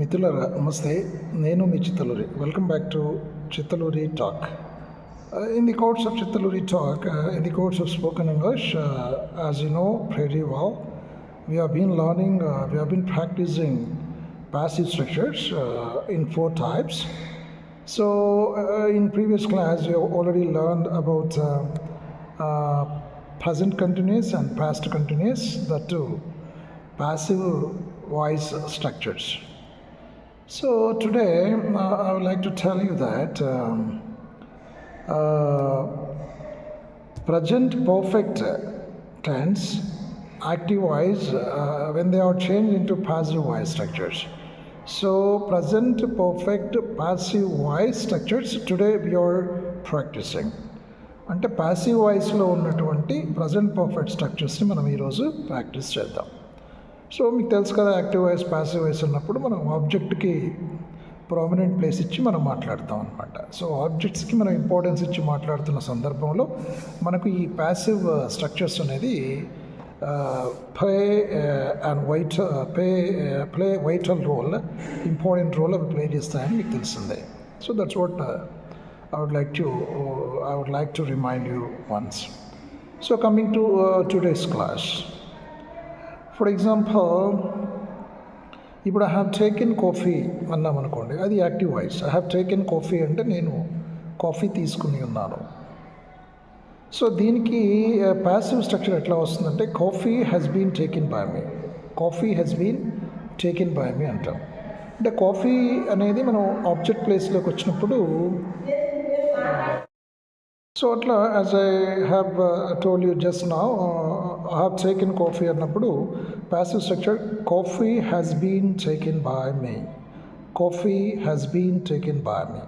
మిత్రులారా నమస్తే నేను మీ Chittaluri welcome back to Chittaluri talk in the course of Chittaluri talk in the course of spoken English as you know very well we have been learning uh, we have been practicing passive structures uh, in four types so uh, in previous class we have already learned about uh, uh, present continuous and past continuous the two passive voice structures So today uh, i would like to tell you that um, uh, present perfect tense active voice uh, when they are changed into passive voice structures. So, present perfect passive voice structures today we are practicing. అంటే passive వాయిస్లో ఉన్నటువంటి present perfect స్ట్రక్చర్స్ని మనం ఈరోజు practice చేద్దాం so మీకు తెలుసు కదా active voice passive voice ఉన్నప్పుడు మనం ఆబ్జెక్ట్కి ప్రామినెంట్ ప్లేస్ ఇచ్చి మనం మాట్లాడతాం అనమాట సో ఆబ్జెక్ట్స్కి మనం ఇంపార్టెన్స్ ఇచ్చి మాట్లాడుతున్న సందర్భంలో మనకు ఈ ప్యాసివ్ స్ట్రక్చర్స్ uh, అనేది play and white play play vital role important role అవి ప్లే చేస్తాయని మీకు తెలిసిందే. So that's what I would like to I would like to remind you once so coming to today's class for example ఇప్పుడు I have taken coffee అన్నాం అనుకోండి అది active voice I have taken coffee అంటే నేను coffee తీసుకుని ఉన్నాను. So దీనికి passive structure ఎట్లా వస్తుందంటే coffee has been taken by me coffee has been taken by me అంటాం. అంటే కాఫీ అనేది మనం ఆబ్జెక్ట్ ప్లేస్లోకి వచ్చినప్పుడు సో అట్లా as I have told you just నా హ్యావ్ టేకెన్ కాఫీ అన్నప్పుడు passive structure coffee has been taken by me coffee has been taken by me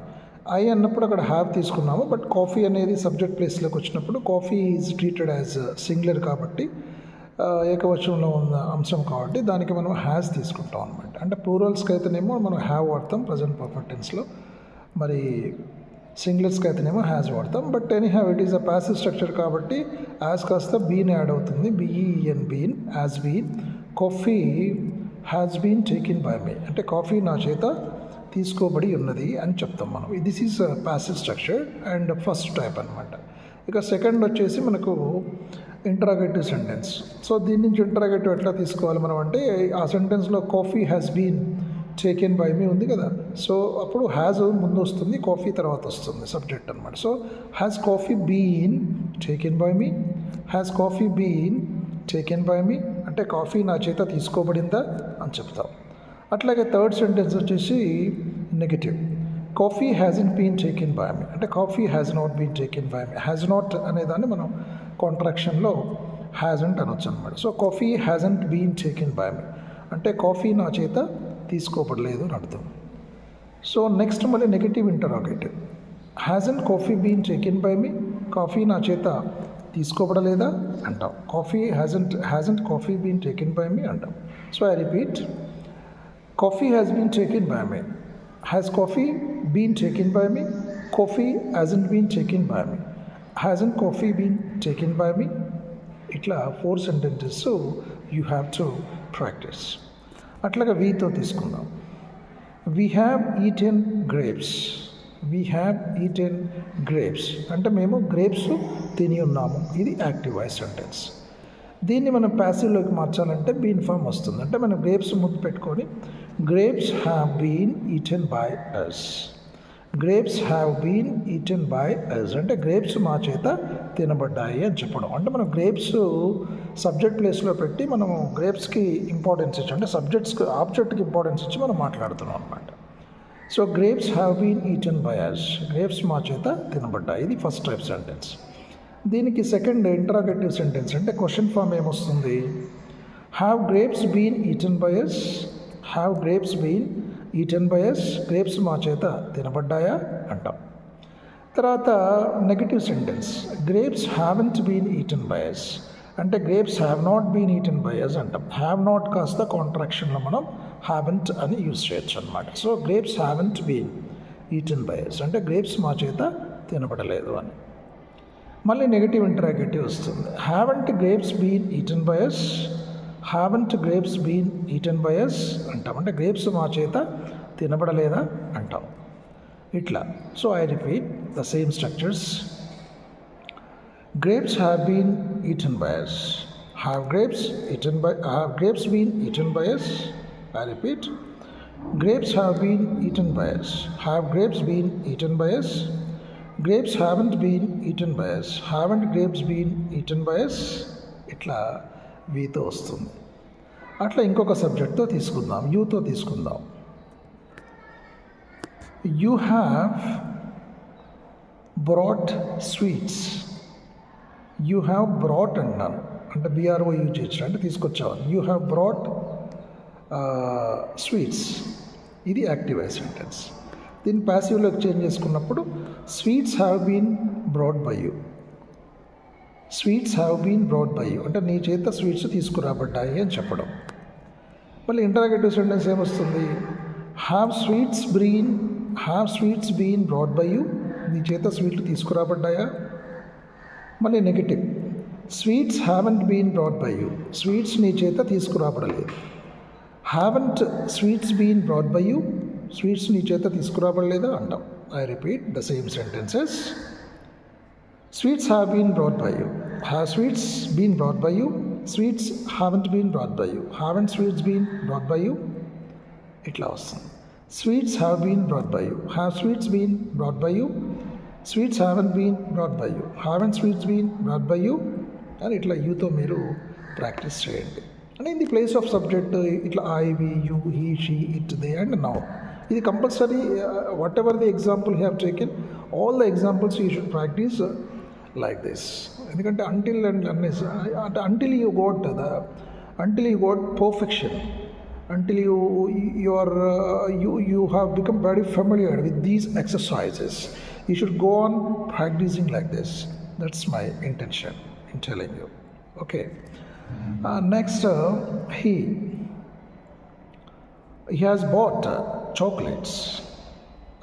I అన్నప్పుడు అక్కడ హ్యావ్ తీసుకున్నాము బట్ కాఫీ అనేది సబ్జెక్ట్ ప్లేస్లోకి వచ్చినప్పుడు coffee is treated as singular కాబట్టి ఏకవచనంలో ఉన్న అంశం కాబట్టి దానికి మనం హ్యాస్ తీసుకుంటాం అనమాట అంటే ప్లూరల్స్కి అయితేనేమో మనం హ్యావ్ వాడతాం ప్రజెంట్ పర్ఫెక్ట్ టెన్స్లో మరి సింగిల్స్కి అయితేనేమో హ్యాస్ వాడతాం. But anyhow it is a passive structure కాబట్టి యాజ్ కాస్త బీన్ యాడ్ అవుతుంది. B E E N been as been coffee has been taken by me అంటే కాఫీ నా చేత తీసుకోబడి ఉన్నది అని చెప్తాం మనం. This is passive structure and first type అనమాట ఇక సెకండ్ వచ్చేసి మనకు ఇంటరాగేటివ్ సెంటెన్స్ సో దీని నుంచి ఇంటరాగేటివ్ ఎట్లా తీసుకోవాలి మనం అంటే ఆ సెంటెన్స్లో coffee has been taken by me ఉంది కదా. సో అప్పుడు హ్యాజ్ ముందు వస్తుంది కాఫీ తర్వాత వస్తుంది సబ్జెక్ట్ అనమాట so has coffee been taken by me has coffee been taken by me అంటే కాఫీ నా చేత తీసుకోబడిందా అని చెప్తాం. అట్లాగే థర్డ్ సెంటెన్స్ వచ్చేసి negative coffee hasn't been taken by me అంటే coffee has not been taken by me has not అనేదాన్ని మనం కాంట్రాక్షన్లో హ్యాజంట్ అనొచ్చు అనమాట so coffee hasn't been taken by me అంటే కాఫీ నా చేత తీసుకోబడలేదు అని అర్థం. సో నెక్స్ట్ మళ్ళీ negative interrogative and coffee been taken by me coffee నా చేత తీసుకోబడలేదా? అంటాం. Coffee hasn't hasn't coffee been taken by me అంటాం. So I repeat coffee has been taken by me. Has coffee been taken by me? Been hasn't in taken by me. Coffee been take in by me ఇట్లా four sentences you have to practice అట్లాగా వీతో తీసుకుందాం. We have eaten grapes we have eaten grapes అంటే మేము grapes తిని ఉన్నాము. ఇది active voice sentence దీన్ని మనం ప్యాసివ్లోకి మార్చాలంటే బీన్ ఫామ్ వస్తుంది. అంటే మనం గ్రేప్స్ ముద్దు పెట్టుకొని grapes have been eaten by us grapes have been eaten by us అంటే గ్రేప్స్ మా చేత తినబడ్డాయి అని చెప్పడం. అంటే మనం గ్రేప్స్ సబ్జెక్ట్ ప్లేస్లో పెట్టి మనం గ్రేప్స్కి ఇంపార్టెన్స్ ఇచ్చి అంటే సబ్జెక్ట్స్కి ఆబ్జెక్ట్కి ఇంపార్టెన్స్ ఇచ్చి మనం మాట్లాడుతున్నాం అనమాట so grapes have been eaten by us grapes మా చేత తినబడ్డాయి. ఇది ఫస్ట్ టైప్ సెంటెన్స్ దీనికి సెకండ్ ఇంటరాగేటివ్ సెంటెన్స్ అంటే క్వశ్చన్ ఫామ్ ఏమొస్తుంది? Have grapes been eaten by by us have grapes been eaten by us grapes మా చేత తినబడ్డాయా? అంటాం. తర్వాత negative sentence grapes haven't been eaten by us అంటే grapes have not been eaten by us అంటాం. Have not కాస్త కాంట్రాక్షన్లో మనం హ్యావెంట్ అని యూజ్ చేయొచ్చు అనమాట so grapes haven't been eaten by us అంటే గ్రేప్స్ మా చేత తినబడలేదు అని. మళ్ళీ నెగిటివ్ ఇంటరాగేటివ్ వస్తుంది. Haven't grapes been eaten by us haven't grapes been eaten by us అంటాం. అంటే గ్రేప్స్ మా చేత తినబడలేదా? అంటాం. ఇట్లా. So I repeat the same structures grapes have been eaten by us have grapes eaten by have grapes been eaten by us I repeat grapes have been eaten by us have grapes been eaten by us grapes haven't been eaten by us haven't grapes been eaten by us ఇట్లా వీతో వస్తుంది. అట్లా ఇంకొక సబ్జెక్ట్తో తీసుకుందాం యూతో తీసుకుందాం. You have brought sweets. You have brought అన్నాను. అంటే బీఆర్ఓ యూజ్ చేసిన అంటే తీసుకొచ్చాను యూ హ్యావ్ బ్రాట్ స్వీట్స్. ఇది యాక్టివ్ ఐ సెంటెన్స్. దీన్ని ప్యాసివ్లోకి చేంజ్ చేసుకున్నప్పుడు sweets have been brought by you. Sweets have been brought by you అంటే నీ చేత స్వీట్స్ తీసుకురాబడ్డాయి అని చెప్పడం. మళ్ళీ ఇంటరాగేటివ్ సెంటెన్స్ ఏమొస్తుంది? Have sweets been have sweets been brought by you నీ చేత స్వీట్లు తీసుకురాబడ్డాయా? మళ్ళీ negative sweets haven't been brought by you sweets నీ చేత తీసుకురాబడలేదు. Haven't sweets been brought by you sweets నీ చేత తీసుకురాబడలేదా? అంటాం. I repeat the same sentences sweets have been brought by you have sweets been brought by you sweets haven't been brought by you haven't sweets been brought by you ఇట్లా వస్తుంది. Sweets have been brought by you have sweets been brought by you sweets haven't been brought by you haven't sweets been brought by you అని ఇట్లా యూతో మీరు practice చేయండి. అంటే in the place of subject ఇట్లా I we you he she it they and now ఇది compulsory whatever the example have taken all the examples you should practice like this. Until until you got the until you got perfection, until you you are uh, you you have become very familiar with these exercises, you should go on practicing like this. That's my intention in telling you. Okay. Uh, next, uh, he he has bought uh, chocolates.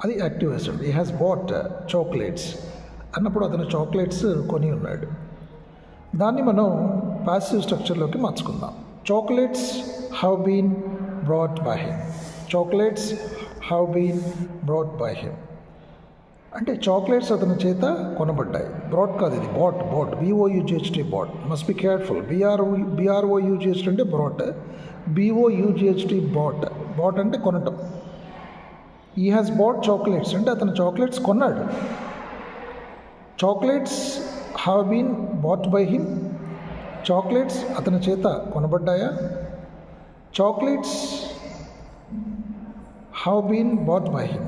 Are the active He has bought uh, chocolates అన్నప్పుడు అతను chocolates కొని ఉన్నాడు. దాన్ని మనం passive స్ట్రక్చర్లోకి మార్చుకుందాం. Chocolates have been brought by him chocolates have been brought by him అంటే chocolates అతని చేత కొనబడ్డాయి. బ్రాడ్ కాదు ఇది. Bought bought B O U G H T bought must be careful B R O B R O U G H T అంటే brought B O U G H T bat bought అంటే కొనటం. ఈ has bought chocolates అంటే అతను chocolates కొన్నాడు. Chocolates have been bought by him chocolates అతని చేత కొనబడ్డాయా chocolates have been bought by him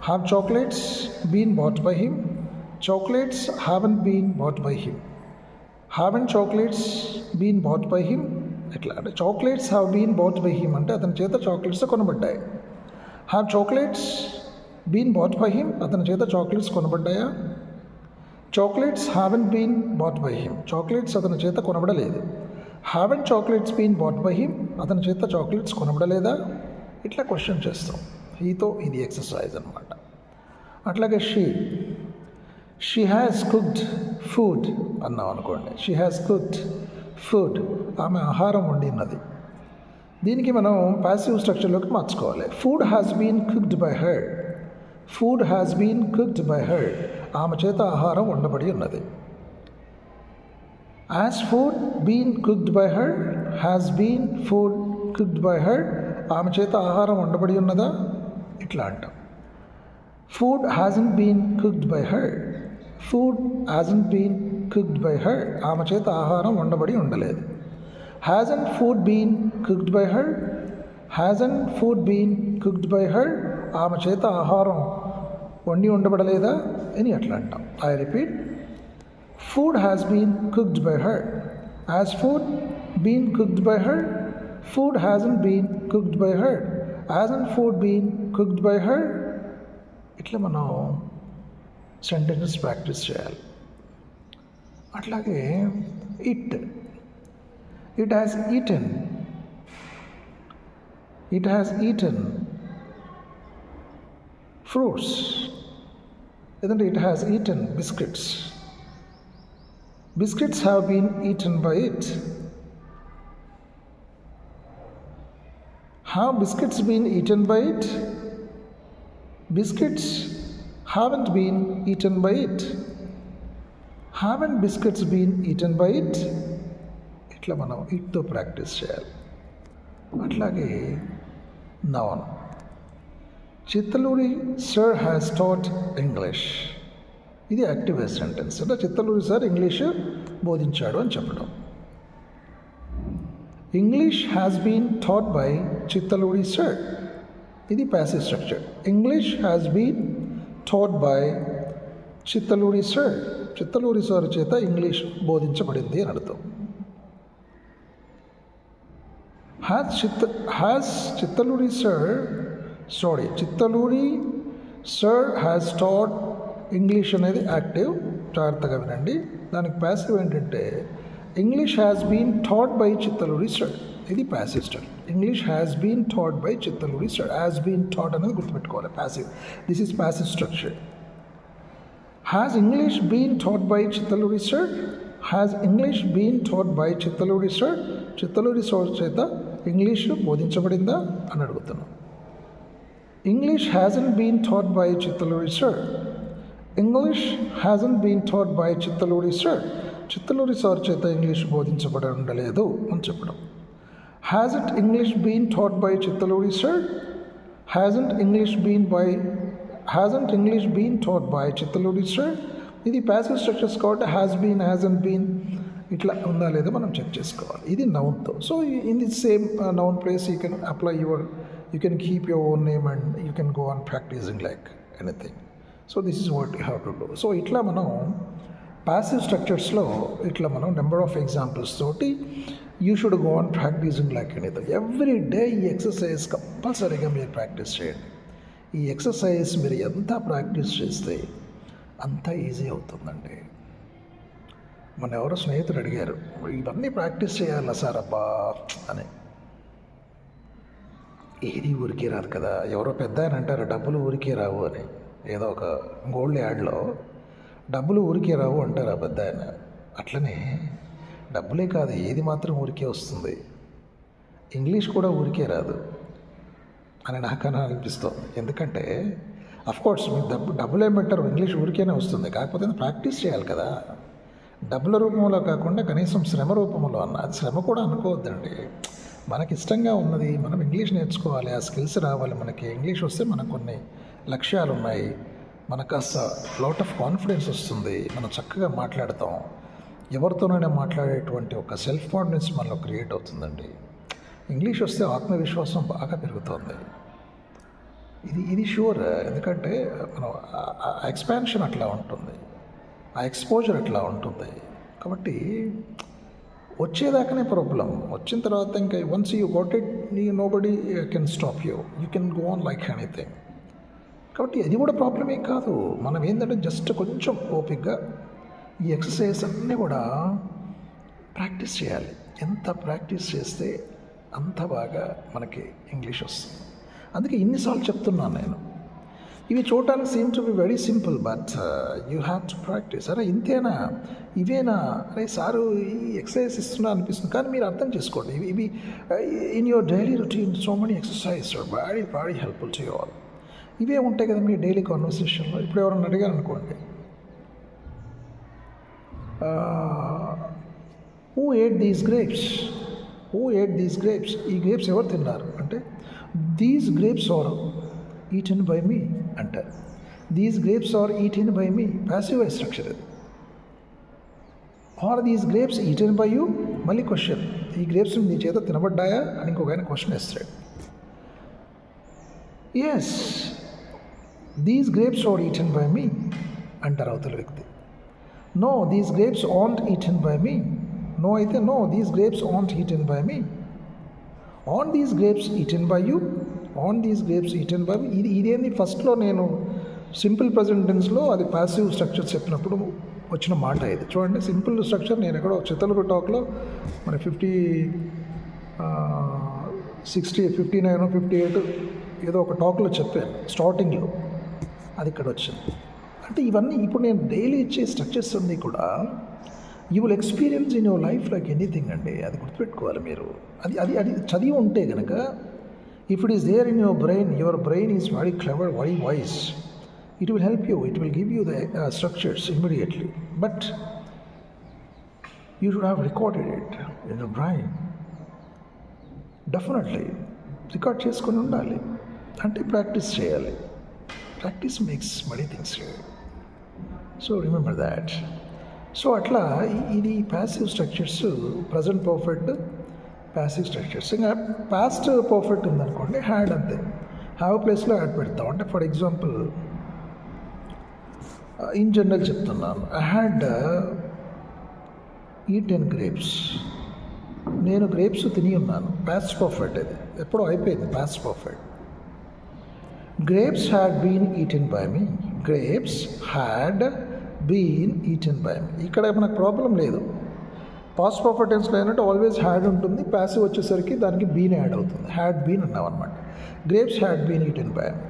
have chocolates been bought by him chocolates haven't been bought by him haven't chocolates been bought by him ఎట్లా అంటే chocolates have been bought by him అంటే అతని చేత chocolates కొనబడ్డాయి have chocolates been bought by him అతని చేత chocolates కొనబడ్డాయా chocolates haven't been bought by him chocolates అతని చేత కొనబడలేదు. Haven't chocolates been bought by him అతని చేత చాక్లెట్స్ కొనబడలేదా? ఇట్లా క్వశ్చన్ చేస్తాం. ఈతో ఇది ఎక్సర్సైజ్ అనమాట అట్లాగే she she has cooked food అన్నాం అనుకోండి. షీ హ్యాస్ కుక్డ్ ఫుడ్ ఆమె ఆహారం వండినది. దీనికి మనం ప్యాసివ్ స్ట్రక్చర్లోకి మార్చుకోవాలి. Food has been cooked by her food has been cooked by her ఆమె చేత ఆహారం వండబడి ఉన్నది. Has food been cooked by her has been food cooked by her ఆమె చేత ఆహారం వండబడి ఉన్నదా? ఇట్లా అంటాం. Food hasn't been cooked by her food hasn't been cooked by her ఆమె చేత ఆహారం వండబడి ఉండలేదు. Hasn't food been cooked by her hasn't food been cooked by her ఆమె చేత ఆహారం వండి ఉండబడలేదా అని అట్లా అంటాం I repeat food has been cooked by head has food been cooked by head food hasn't been cooked by head hasn't food been cooked by head ఇట్లా మనం sentences practice చేయాలి అట్లాగే it it has eaten it has eaten fruits లేదంటే it has eaten biscuits biscuits have been eaten by it Have biscuits been eaten by it? Biscuits haven't been eaten by it. Haven't biscuits been eaten by it? ఇట్లా మనం ఇట్తో practice చేయాలి అట్లాగే noun Chittaluri sir has taught English ఇది active sentence అంటే Chittaluri sir English బోధించాడు అని చెప్పడం. English has been taught by Chittaluri sir ఇది passive structure English has been taught by Chittaluri sir Chittaluri sir చేత ఇంగ్లీష్ బోధించబడింది అని అర్థం. Has Chitta has Chittaluri sir sorry Chittaluri sir has taught English అనేది active జాగ్రత్తగా వినండి. దానికి passive ఏంటంటే English has been taught by Chittaluri sir ఇది passive structure English has been taught by Chittaluri sir has been taught అనేది గుర్తుపెట్టుకోవాలి. Passive this is passive structure has English been taught by Chittaluri sir has English been taught by Chittaluri sir Chittaluri sir చేత English బోధించబడిందా? అని అడుగుతున్నాం. English hasn't been taught by Chittaluri sir English hasn't been taught by Chittaluri sir Chittaluri sir చేత English బోధించబడి ఉండలేదు అని చెప్పడం. Has it English been taught by Chittaluri sir hasn't English been by hasn't English been taught by Chittaluri sir ఇది passive structures కాబట్టి has been hasn't been ఇట్లా ఉందా లేదా మనం చెక్ చేసుకోవాలి. ఇది నౌన్తో so in the same noun place you can apply your you can keep your own name and you can go on practicing like anything so this is what you have to do so ఇట్లా మనం passive స్ట్రక్చర్స్లో ఇట్లా మనం number of examples తోటి you should go on practicing like anything every day ఈ exercise కంపల్సరీగా మీరు practice చేయండి. ఈ ఎక్సర్సైజ్ మీరు ఎంత ప్రాక్టీస్ చేస్తే అంత ఈజీ అవుతుందండి. మన ఎవరో స్నేహితుడు అడిగారు ఇవన్నీ ప్రాక్టీస్ చేయాలా సార్ అబ్బా? అని. ఏది ఊరికే రాదు కదా. ఎవరో పెద్ద ఆయన అంటారు డబ్బులు ఊరికే రావు అని. ఏదో ఒక గోల్డ్ యాడ్లో డబ్బులు ఊరికే రావు అంటారు ఆ పెద్ద ఆయన. అట్లనే డబ్బులే కాదు ఏది మాత్రం ఊరికే వస్తుంది. ఇంగ్లీష్ కూడా ఊరికే రాదు అని నాకన్నా అనిపిస్తుంది. ఎందుకంటే అఫ్కోర్స్ మీకు డబ్బు డబ్బులు పెట్టారు ఇంగ్లీష్ ఊరికేనే వస్తుంది. కాకపోతే ప్రాక్టీస్ చేయాలి కదా. డబ్బుల రూపంలో కాకుండా కనీసం శ్రమ రూపంలో అన్న అది శ్రమ కూడా అనుకోవద్దండి. మనకి ఇష్టంగా ఉన్నది మనం ఇంగ్లీష్ నేర్చుకోవాలి ఆ స్కిల్స్ రావాలి మనకి. ఇంగ్లీష్ వస్తే మనకు కొన్ని లక్ష్యాలు ఉన్నాయి మనకు కాస్త లోట్ ఆఫ్ కాన్ఫిడెన్స్ వస్తుంది. మనం చక్కగా మాట్లాడతాం. ఎవరితోనైనా మాట్లాడేటువంటి ఒక సెల్ఫ్ కాన్ఫిడెన్స్ మనలో క్రియేట్ అవుతుందండి. ఇంగ్లీష్ వస్తే ఆత్మవిశ్వాసం బాగా పెరుగుతుంది. ఇది ఇది షూర్ ఎందుకంటే మనం ఎక్స్పాన్షన్ అట్లా ఉంటుంది. ఆ ఎక్స్పోజర్ అట్లా ఉంటుంది. కాబట్టి వచ్చేదాకానే ప్రాబ్లం వచ్చిన తర్వాత ఇంకా వన్స్ యూ గోట్ ఇట్ నీ nobody can stop you you can go on like anything కాబట్టి అది కూడా ప్రాబ్లం ఏం కాదు. మనం ఏంటంటే జస్ట్ కొంచెం ఓపిక్గా ఈ ఎక్సర్సైజ్ అన్నీ కూడా ప్రాక్టీస్ చేయాలి. ఎంత ప్రాక్టీస్ చేస్తే అంత బాగా మనకి ఇంగ్లీష్ వస్తుంది. అందుకే ఇన్నిసార్లు చెప్తున్నాను నేను. ఇవి చూడటానికి seem to be very simple but you have to practice అరే ఇంతేనా? ఇవేనా? అరే సారు ఈ ఎక్సర్సైజ్ ఇస్తున్నా అనిపిస్తుంది. కానీ మీరు అర్థం చేసుకోండి. ఇవి ఇవి in your daily routine so many exercise very very helpful to you all ఇవే ఉంటాయి కదా మీ డైలీ కాన్వర్సేషన్లో ఇప్పుడు ఎవరైనా అడిగారు అనుకోండి. Who ate these grapes who ate these grapes ఈ గ్రేప్స్ ఎవరు తిన్నారు? అంటే these grapes are eaten by me అంటారు these grapes are eaten by me passive structure అది are these grapes eaten by you మళ్ళీ క్వశ్చన్ ఈ గ్రేప్స్ నీ చేత తినబడ్డాయా అని ఇంకొక ఆయన క్వశ్చన్ వేస్తాడు yes these grapes are eaten by me అంటారు అవతల వ్యక్తి no these grapes aren't eaten by me no అయితే no these grapes aren't eaten by me on these grapes eaten by you on these grapes eaten by ఇది ఇదేంది ఫస్ట్లో నేను simple present టెన్స్లో అది passive structure చెప్పినప్పుడు వచ్చిన మాట ఇది. చూడండి సింపుల్ స్ట్రక్చర్ నేను ఎక్కడో చిత్తలూరు టాక్లో మన fifty sixty fifty nine fifty eight ఏదో ఒక టాక్లో చెప్పాను స్టార్టింగ్లో అది ఇక్కడ వచ్చింది. అంటే ఇవన్నీ ఇప్పుడు నేను డైలీ ఇచ్చే స్ట్రక్చర్స్ అన్నీ కూడా you will experience in your life like anything అండి. అది గుర్తుపెట్టుకోవాలి మీరు. అది అది అది చదివి ఉంటే కనుక If it is there in your brain, your brain is very clever, very wise. It will help you, it will give you the uh, structures immediately. But you should have recorded it in your brain. Definitely record చేసుకొని ఉండాలి అంటే practice చేయాలి practice makes many things so remember that so అట్లా ఈ- ఇది passive structures present perfect passive structures ఇంకా past perfect ఉందనుకోండి had అంతే. హ్యావ్ ప్లేస్లో యాడ్ పెడతాం. అంటే ఫర్ ఎగ్జాంపుల్ ఇన్ జనరల్ చెప్తున్నాను. I had eaten grapes నేను గ్రేప్స్ తిని ఉన్నాను. పాస్ట్ పర్ఫెక్ట్ అది. ఎప్పుడో అయిపోయింది past perfect grapes had been eaten by me grapes had been eaten by me ఇక్కడ మనకు ప్రాబ్లం లేదు. పాస్ట్ పర్ఫెక్ట్ టెన్స్లో ఏంటంటే ఆల్వేస్ హ్యాడ్ ఉంటుంది ప్యాసివ్ వచ్చేసరికి దానికి బీన్ యాడ్ అవుతుంది. హ్యాడ్ బీన్ అన్నాం అనమాట grapes had been eaten by me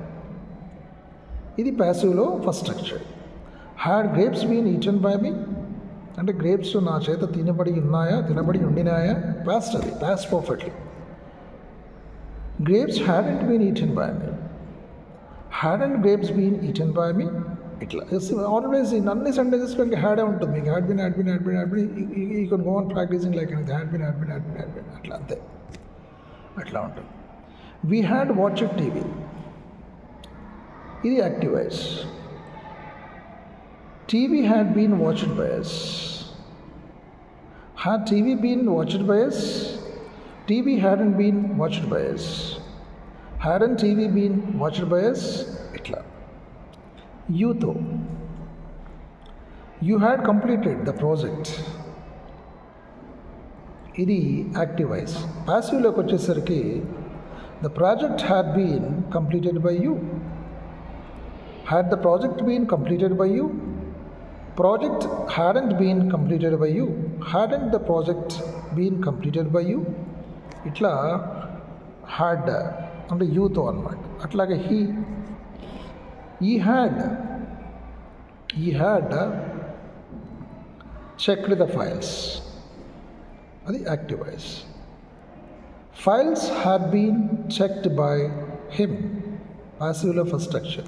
ఇది ప్యాసివ్లో first structure had grapes been eaten by me అంటే గ్రేప్స్ నా చేత తినబడి ఉన్నాయా తినబడి ఉండినాయా? ప్యాస్ట్ అది past perfectly grapes hadn't been eaten by me hadn't grapes been eaten by me ఇట్లా ఆల్వేస్ ఇన్ అన్ని సెంటెన్సెస్లో ఇంకా హ్యాడే ఉంటుంది మీకు had been had been had been had been ఈ can go on practicing like had been had been had been had been అట్లా అంతే అట్లా ఉంటుంది వీ హ్యాడ్ వాచ్ టీవీ ఇది active voice TV had been watched by us had TV been watched by us TV hadn't been watched by us hadn't TV been watched by us ఇట్లా యూతో you had completed the project ఇది active voice ప్యాసివ్లోకి వచ్చేసరికి the project had been completed by you had the project been completed by you project hadn't been completed by you hadn't the project been completed by you ఇట్లా had అంటే యూతో అనమాట అట్లాగే he he had he had uh, checked the files. The active files had been checked by him passive first structure.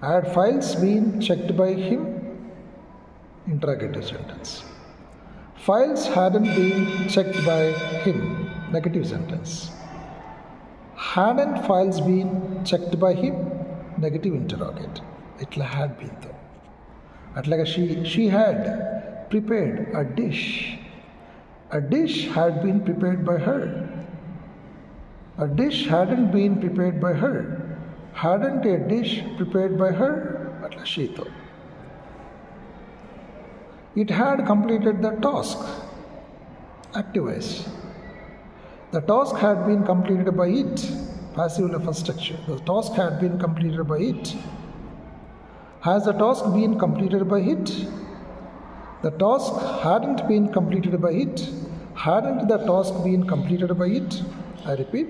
had files been checked by him? Interrogative sentence. Files hadn't been checked by him. Negative sentence. Hadn't files been checked by him? negative interrogate. It had been though. Atlaga she, she had prepared a dish. A dish had been prepared by her. A dish hadn't been prepared by her. Hadn't a dish prepared by her? Atla she though. It had completed the task. Activize. The task had been completed by it passive level structure. The task had been completed by it. Has the task been completed by it? The task hadn't been completed by it. Hadn't the task been completed by it? I repeat.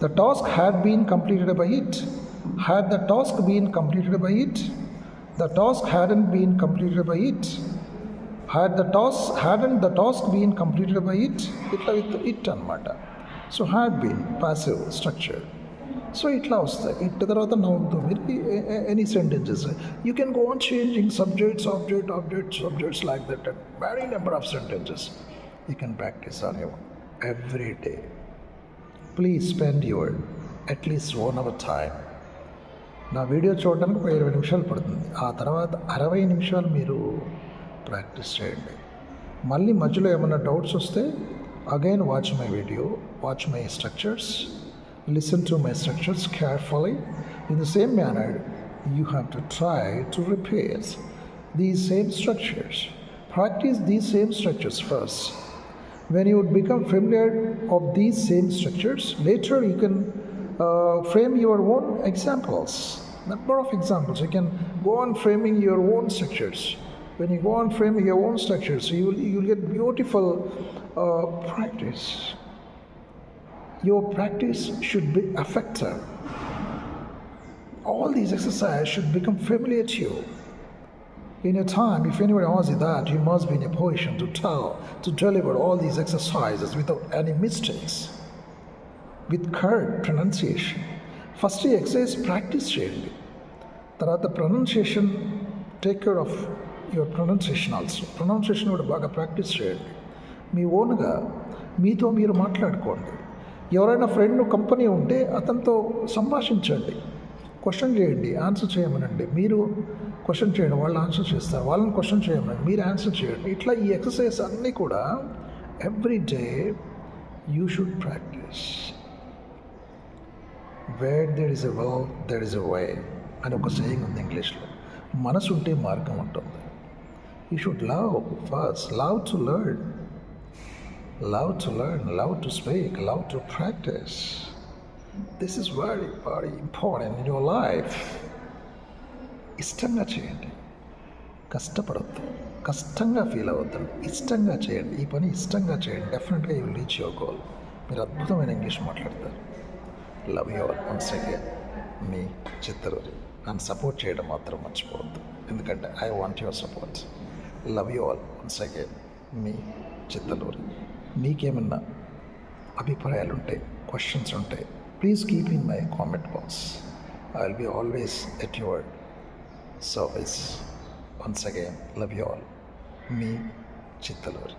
The task had been completed by it. Had the task been completed by it? The task hadn't been completed by it. Had the task hadn't the task been completed by it? It, it, it, it, matter. So had been passive structure so ఇట్లా వస్తాయి it తర్వాత నవ్వుతూ మీరు any sentences you can go on changing subjects object objects subjects like that and very number of sentences you can practice on you every day please spend your at least one hour time నా video చూడడానికి ఒక ఇరవై నిమిషాలు పడుతుంది. ఆ తర్వాత అరవై నిమిషాలు మీరు ప్రాక్టీస్ చేయండి. మళ్ళీ మధ్యలో ఏమైనా డౌట్స్ వస్తే again watch my video watch my structures, listen to my structures carefully. In the same manner, you have to try to repeat these same structures. Practice these same structures first. When you would become familiar of these same structures, later you can uh, frame your own examples. Number of examples. You can go on framing your own structures. When you go on framing your own structures, you will, you will get beautiful uh, practice your practice should be effective all these exercises should become familiar to you In a time, if anybody asks you that, you must be in a position to tell, to deliver all these exercises without any mistakes, with correct pronunciation. First ఈ exercise practice చేయండి తర్వాత pronunciation take care of your pronunciation also pronunciation కూడా బాగా practice చేయండి మీ ఓన్గా మీతో మీరు మాట్లాడుకోండి ఎవరైనా ఫ్రెండ్ కంపెనీ ఉంటే అతనితో సంభాషించండి. క్వశ్చన్ చేయండి ఆన్సర్ చేయమనండి. మీరు క్వశ్చన్ చేయండి వాళ్ళు ఆన్సర్ చేస్తారు. వాళ్ళని క్వశ్చన్ చేయమనండి. మీరు ఆన్సర్ చేయండి. ఇట్లా ఈ ఎక్సర్సైజ్ అన్నీ కూడా every day you should practice where there is a will there is a way అని ఒక సేయింగ్ ఉంది ఇంగ్లీష్లో మనసు ఉంటే మార్గం ఉంటుంది you should love first love to learn love to learn love to speak love to practice this is very very important in your life ఇష్టంగా చేయండి. కష్టపడద్దు. కష్టంగా ఫీల్ అవ్వద్దు. ఇష్టంగా చేయండి. ఈ పని ఇష్టంగా చేయండి. డెఫినెట్గా యూ రీచ్ యువర్ గోల్ మీరు అద్భుతమైన ఇంగ్లీష్ మాట్లాడతారు. Love you all once again మీ చిత్తరూరి నన్ను సపోర్ట్ చేయడం మాత్రం మర్చిపోవద్దు. ఎందుకంటే I want your support love you all once again మీ చిత్తలూరి మీకేమన్నా అభిప్రాయాలు ఉంటాయి క్వశ్చన్స్ ఉంటాయి please keep in my comment box I will be always at your service once again love you all me Chittaluri